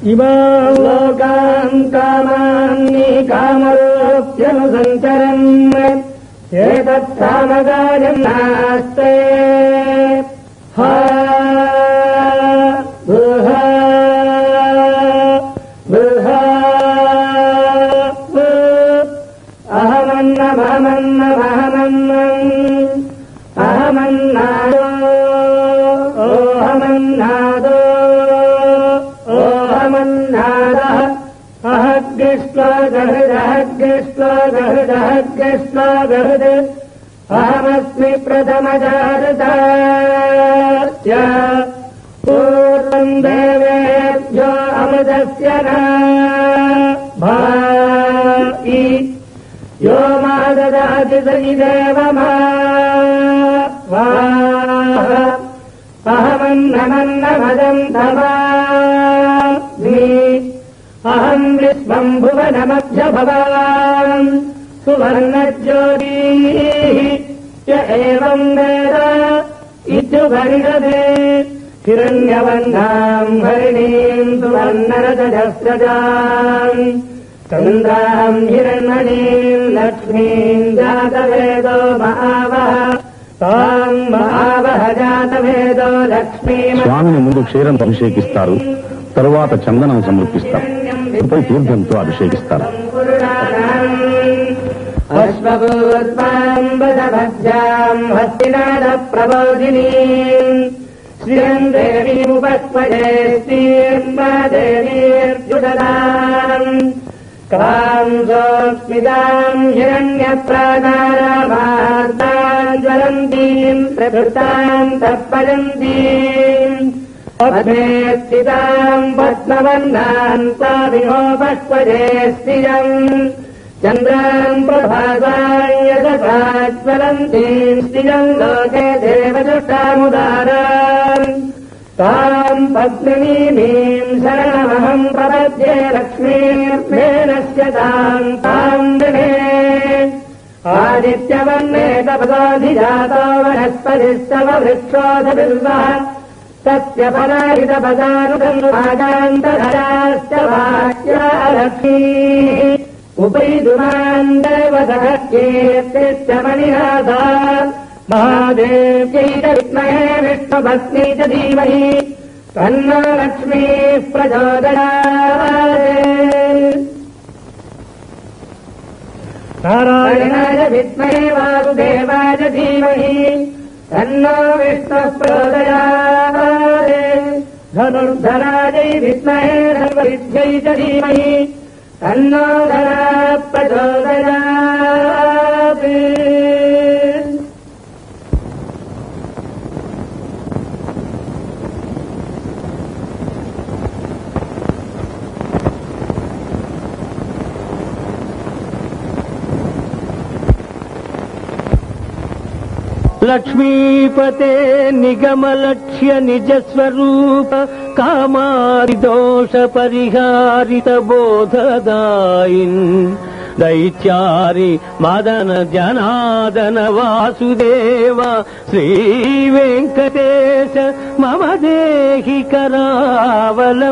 इमां लोकान् कामान्नि कामरूप्य सन्तरम् एतत् कामकार्यम् नास्ते। दृष्ट्वा अहमस्मि ग्रष्ट्वा पूर्वम् देवेभ्यो अमृतस्य न वा यो मा ददाति नमं न अहमन्नमन्नमदम् धमा अहम् विश्वम् भुवनमध्यभवान् सुवर्णज्योतिः य एवम् वेद इत्युपनिषदे हिरण्यवह्नाम् हरिणीम् सुवर्णरजस्रजाम् चन्द्राम् हिरण्मणीम् लक्ष्मीम् जातवेदो महावः ताम् महावः जातवेदो लक्ष्मीम् స్వామిని ముందు క్షీరంతో అభిషేకిస్తారు తరువాత చందనం సమర్పిస్తారు अश्वभूत्वाम् बध भद्राम् भक्तिनाथ प्रबोधिनीम् श्रियं देवी उपक्ष्पजेस्तीम् वादेवीद्युददाम् ताम् स्वस्मिताम् ज्वलन्तीम् प्रभृताम् तत्परन्तीम् ेऽस्थिताम् पद्मवर्णान्ताभिोपष्पजे स्त्रियम् चन्द्राम् प्रभाताय जापरन्तीम् लोके देवशुष्कानुदारा ताम् पद्मिनीमीम् शरणमहम् प्रपद्ये लक्ष्मीर्मेणस्य ताम् ताम् आदित्यवर्णे तपदाधिजाता वनस्पतिस्तव वृक्षाधिबिन्दः तस्य उपैदुमान् देवतः कीर्तिश्च मणिनाथा महादेव्यै च विद्महे विष्णुभक्त्यै च धीमहि तन्नो लक्ष्मीः प्रचोदयात् नारायणाय विद्महे वासुदेवाय धीमहि तन्नो विष्णुः प्रचोदयात् धनुर्धरायै विद्महे च धीमहि। तन्नो धरा प्रचोदयात् లక్ష్మీపతే నిగమలక్ష్య నిజస్వరూప కామారి దోష పరిహారిత బోధదాయిన్ దైత్యారి మదన జనాదన వాసుదేవ శ్రీ వెంకటేశ మమ దేహి కరావలంబం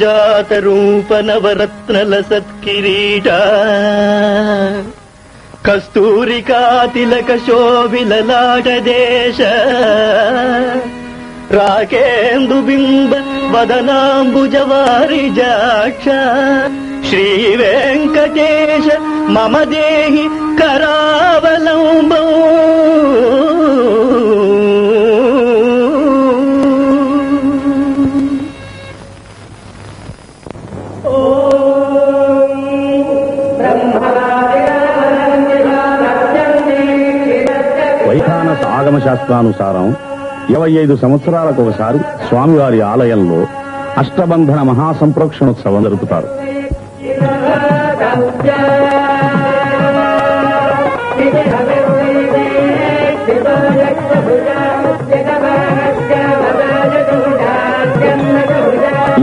శ్రీజాత రూప నవరత్నల సత్కిరీట. కస్తూరికాతిలక శోభిలలాట దేశ. రాకేందు బింబ వదనాంబుజవారి జాక్ష. శ్రీ వెంకటేశ మమ దేహి కరావలంబం. ధర్మశాస్త్రానుసారం శాస్త్రానుసారం ఇరవై ఐదు సంవత్సరాలకు ఒకసారి స్వామివారి ఆలయంలో అష్టబంధన మహాసంప్రోక్షణోత్సవం జరుపుతారు.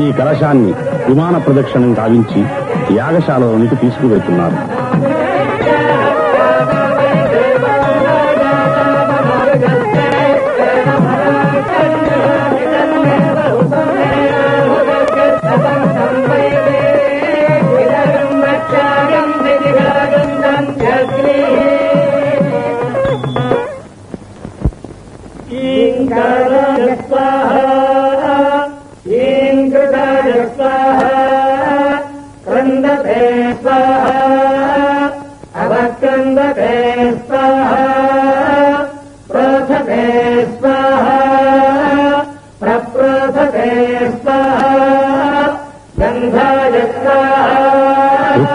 ఈ కలశాన్ని విమాన ప్రదక్షిణం గావించి యాగశాలలోనికి తీసుకువెళ్తున్నారు.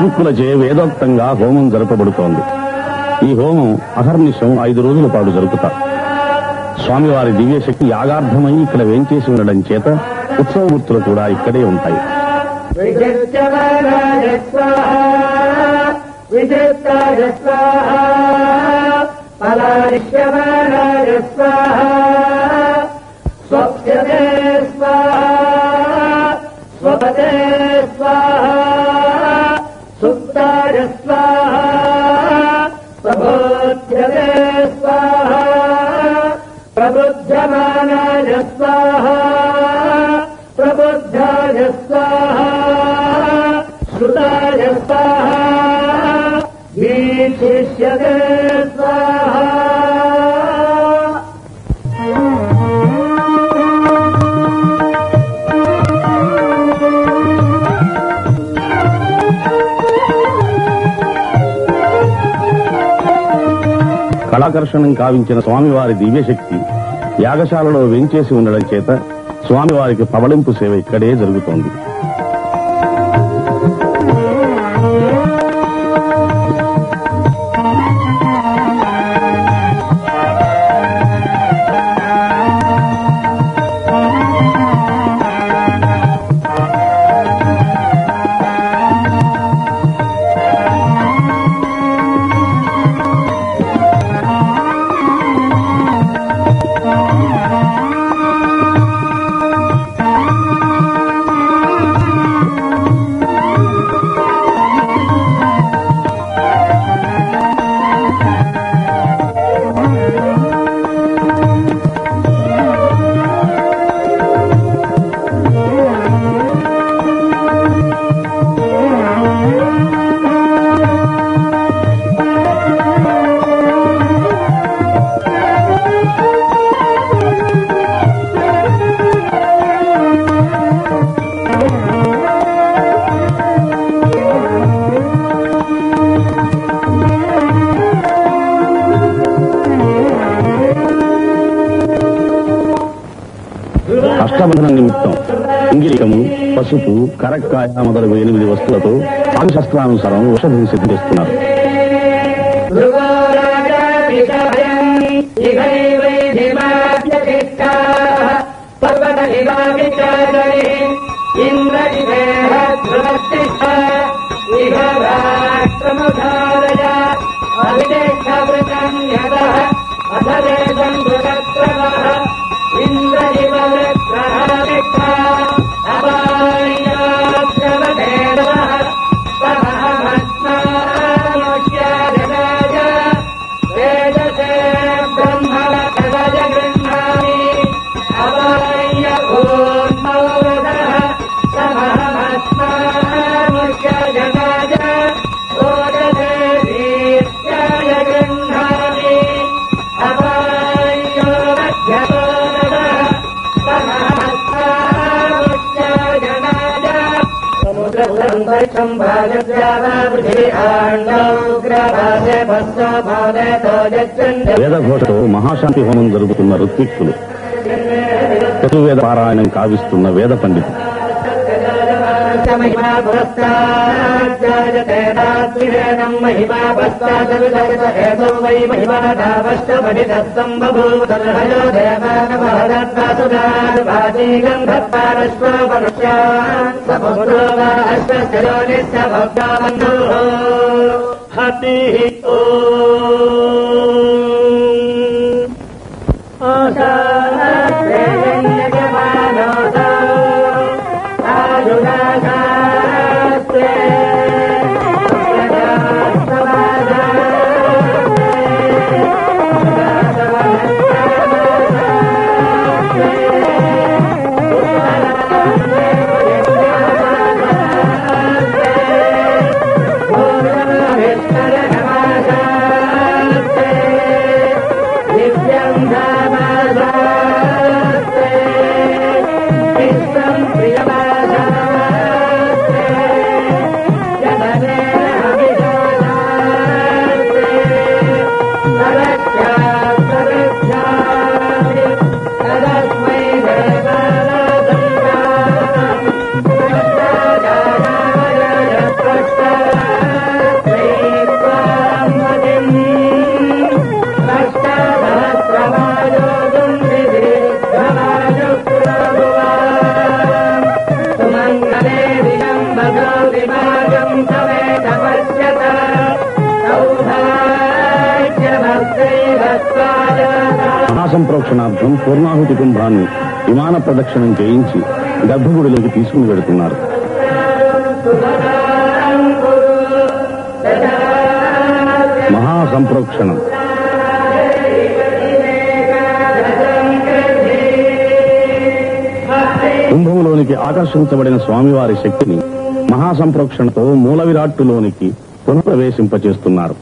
ముక్కులచే వేదోక్తంగా హోమం జరపబడుతోంది. ఈ హోమం అహర్నిశం ఐదు రోజుల పాటు జరుపుతారు స్వామివారి దివ్యశక్తి యాగార్థమై ఇక్కడ వేంచేసి ఉండడం చేత ఉత్సవమూర్తులు కూడా ఇక్కడే ఉంటాయి. స్వాహ స్వాహ. వర్ధమానాయ స్వాహ ప్రబుద్ధాయ స్వాహ శ్రుతాయ స్వాహ వీక్షిష్యతే స్వాహ కళాకర్షణం కావించిన స్వామివారి దివ్యశక్తి యాగశాలలో వెంచేసి ఉండడం చేత స్వామివారికి పవళింపు సేవ ఇక్కడే జరుగుతోంది. పసుపు కరక్కాయ మొదలగు ఎనిమిది వస్తువులతో ఆగశస్త్రానుసారం ఔషధం సిద్ధం చేస్తున్నారు. ధ్రువో రాజాభిషాయం ఇహైవైధిమాప్యతిష్ఠా పర్వత వేదఘోషతో మహాశాంతి హోమం జరుగుతున్న ఋత్విక్కులు చతుర్వేద పారాయణం కావిస్తున్న వేద పండితులు. महिमा पुरस्ताज्जायते दात्विरेणम् महिमा पश्चादविदगत एतो वै महिमा धावश्चपरिदत्तम् बभूवतर्हयो देवानमहदत्वासुराद्वाजीगम् धत्तारश्व मनुष्यान् स पुत्रो वा अश्वस्य योनिस्य भक्ताबन्धुः हतिः ओ సంప్రోక్షణార్థం పూర్ణాహుతి కుంభాన్ని విమాన ప్రదక్షిణం చేయించి గర్భగుడిలోకి తీసుకుని వెడుతున్నారు మహాసంప్రోక్షణం. కుంభంలోనికి ఆకర్షించబడిన స్వామివారి శక్తిని మహాసంప్రోక్షణతో మూల విరాట్టులోనికి పునఃప్రవేశింపచేస్తున్నారు.